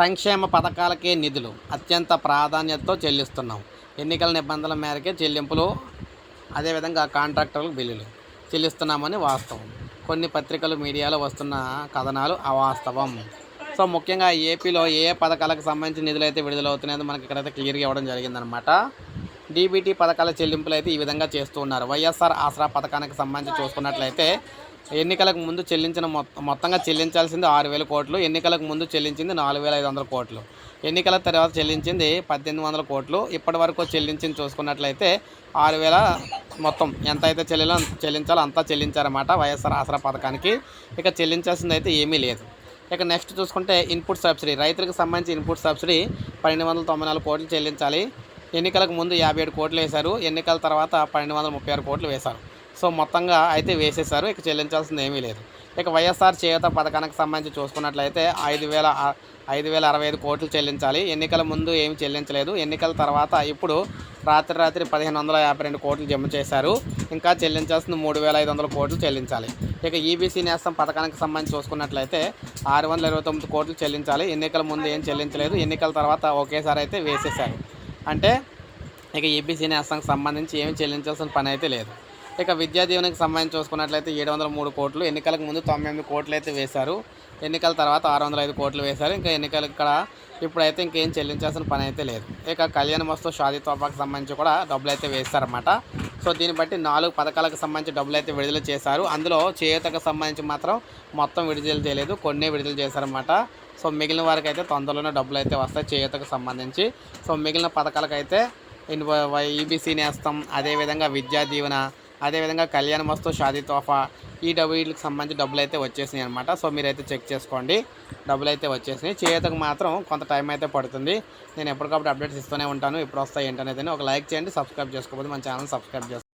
సంక్షేమ పథకాలకే నిధులు అత్యంత ప్రాధాన్యతతో చెల్లిస్తున్నాం. ఎన్నికల నిబంధనల మేరకే చెల్లింపులు అదేవిధంగా కాంట్రాక్టర్లకు బిల్లులు చెల్లిస్తున్నామని వాస్తవం. కొన్ని పత్రికలు మీడియాలో వస్తున్న కథనాలు అవాస్తవం. సో ముఖ్యంగా ఏపీలో ఏ ఏ పథకాలకు సంబంధించిన నిధులు అయితే విడుదలవుతున్నాయో మనకి ఇక్కడైతే క్లియర్గా ఇవ్వడం జరిగిందనమాట. డీబీటీ పథకాల చెల్లింపులు అయితే ఈ విధంగా చేస్తూ ఉన్నారు. వైఎస్ఆర్ ఆసరా పథకానికి సంబంధించి చూసుకున్నట్లయితే ఎన్నికలకు ముందు చెల్లించిన మొత్తం మొత్తంగా చెల్లించాల్సింది ఆరు వేల కోట్లు ఎన్నికలకు ముందు చెల్లించింది నాలుగు వేల ఐదు వందల కోట్లు. ఎన్నికల తర్వాత చెల్లించింది పద్దెనిమిది వందల కోట్లు. ఇప్పటి వరకు చెల్లించింది చూసుకున్నట్లయితే ఆరు వేల మొత్తం ఎంత అయితే చెల్లిలో చెల్లించాలో అంతా చెల్లించారన్నమాట వైఎస్ఆర్ ఆసరా పథకానికి. ఇక చెల్లించాల్సింది అయితే ఏమీ లేదు. ఇక నెక్స్ట్ చూసుకుంటే ఇన్పుట్ సబ్సిడీ రైతులకు సంబంధించి ఇన్పుట్ సబ్సిడీ పన్నెండు వందల తొంభై నాలుగు కోట్లు చెల్లించాలి. ఎన్నికలకు ముందు యాభై ఏడు కోట్లు వేశారు. ఎన్నికల తర్వాత పన్నెండు వందల ముప్పై ఆరు కోట్లు వేశారు. సో మొత్తంగా అయితే వేసేశారు. ఇక చెల్లించాల్సింది ఏమీ లేదు. ఇక వైఎస్ఆర్ చేయూత పథకానికి సంబంధించి చూసుకున్నట్లయితే ఐదు వేల ఐదు వేల అరవై ఐదు కోట్లు చెల్లించాలి. ఎన్నికల ముందు ఏమి చెల్లించలేదు. ఎన్నికల తర్వాత ఇప్పుడు రాత్రి రాత్రి పదిహేను వందల యాభై రెండు కోట్లు జమ చేశారు. ఇంకా చెల్లించాల్సింది మూడు వేల ఐదు వందల కోట్లు చెల్లించాలి. ఇక ఈబీసీ నేస్తం పథకానికి సంబంధించి చూసుకున్నట్లయితే ఆరు వందల ఇరవై తొమ్మిది కోట్లు చెల్లించాలి. ఎన్నికల ముందు ఏం చెల్లించలేదు. ఎన్నికల తర్వాత ఒకేసారి అయితే వేసేశారు. అంటే ఇక ఏబీసీ నేస్తానికి సంబంధించి ఏమి చెల్లించాల్సిన పని అయితే లేదు. ఇక విద్యా దీవెనకి సంబంధించి చూసుకున్నట్లయితే ఏడు వందల మూడు కోట్లు ఎన్నికలకు ముందు తొమ్మిది కోట్లు అయితే వేశారు. ఎన్నికల తర్వాత ఆరు వందల ఐదు కోట్లు వేశారు. ఇంకా ఎన్నికలు ఇక్కడ ఇప్పుడైతే ఇంకేం చెల్లించాల్సిన పని అయితే లేదు. ఇక కళ్యాణ వస్తు షాదీ తోపాకు సంబంధించి కూడా డబ్బులు అయితే వేస్తారన్నమాట సో దీన్ని బట్టి నాలుగు పథకాలకు సంబంధించి డబ్బులు అయితే విడుదల చేశారు. అందులో చేయూతకు సంబంధించి మాత్రం మొత్తం విడుదల చేయలేదు. కొన్ని విడుదల చేశారన్నమాట. సో మిగిలిన వారికి అయితే తొందరలోనే డబ్బులు అయితే వస్తాయి చేయూతకు సంబంధించి. సో మిగిలిన పథకాలకైతే ఈబీసీ నేస్తం అదేవిధంగా విద్యా దీవెన అదేవిధంగా కళ్యాణ వస్తు షాదీ తోఫా ఈ డబ్బు సంబంధించి డబ్బులు అయితే వచ్చేసినాయి అనమాట సో మీరైతే చెక్ చేసుకోండి. డబ్బులు అయితే వచ్చేసినాయి. చేతకు మాత్రం కొంత టైం అయితే పడుతుంది. నేను ఎప్పటికప్పుడు అప్డేట్స్ ఇస్తూనే ఉంటాను. ఇప్పుడు వస్తాయి ఏంటనేది ఒక లైక్ చేయండి సబ్స్క్రైబ్ చేసుకోకపోతే మన ఛానల్ సబ్స్క్రైబ్ చేసుకోండి